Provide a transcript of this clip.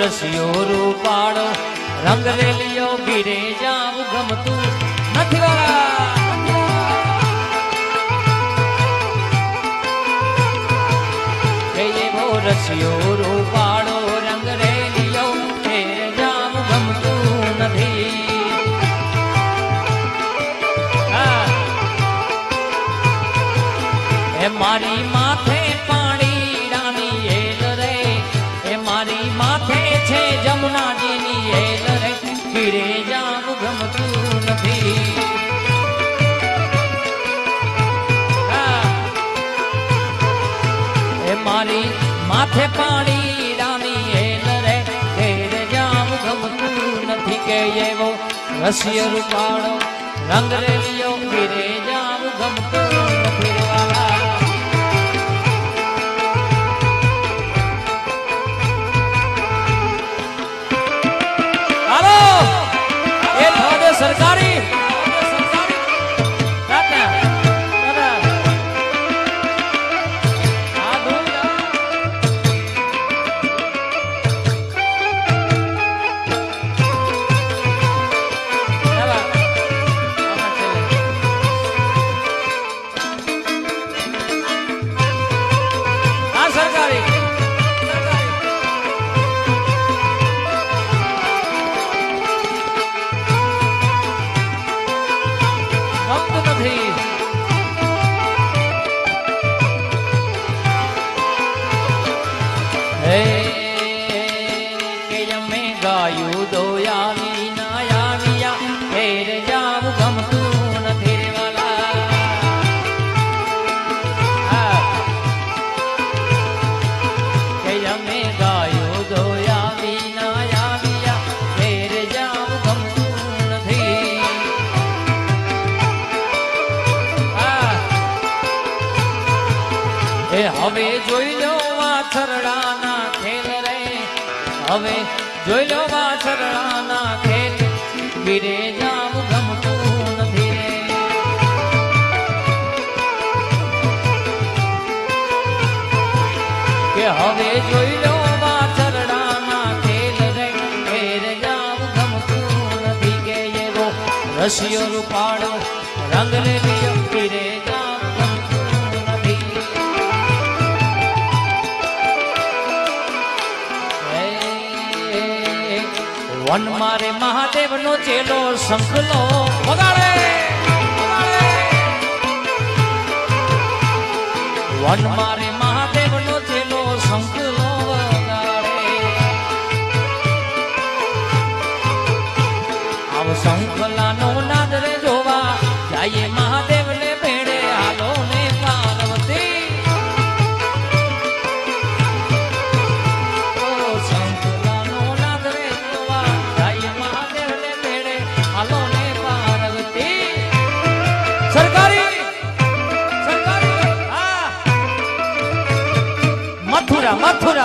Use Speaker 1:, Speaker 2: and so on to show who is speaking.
Speaker 1: રસિયો રૂપાળો. રંગ રેલિયો ગીરે જાવું ગમતું નથી વાળા. રસિયો રૂપાળો, રંગ રેલિયો ઘેરે જાવું ગમતું નથી. એ મારી ગીરે જાવું ગમતું નથી હા. એ મારી માથે પાણી રાની એલ નરે ઘેર જાવ ગમતું નથી કે એવો રસિય રૂપાળો રંગ રેલિયો ગીરે જાવ ગમતું હવે જોઈ લો વાછરડાના ખેલ રે. હવે જોઈ લો વાછરડાના ખેલ. વીરે હવે જોઈ લો વાછરડાના ખેલ રે. ઘેર જાવ ગમતું નથી કે એવો રસિયો રૂપાળો રંગ રેલિયો વન મારે મહાદેવ નો ચેલો શંખલો વગાડે. વન મારે મહાદેવ નો ચેલો શંખલો વગાડે! આવ શંખલા નો નાદ જોવા. જાય মথুরা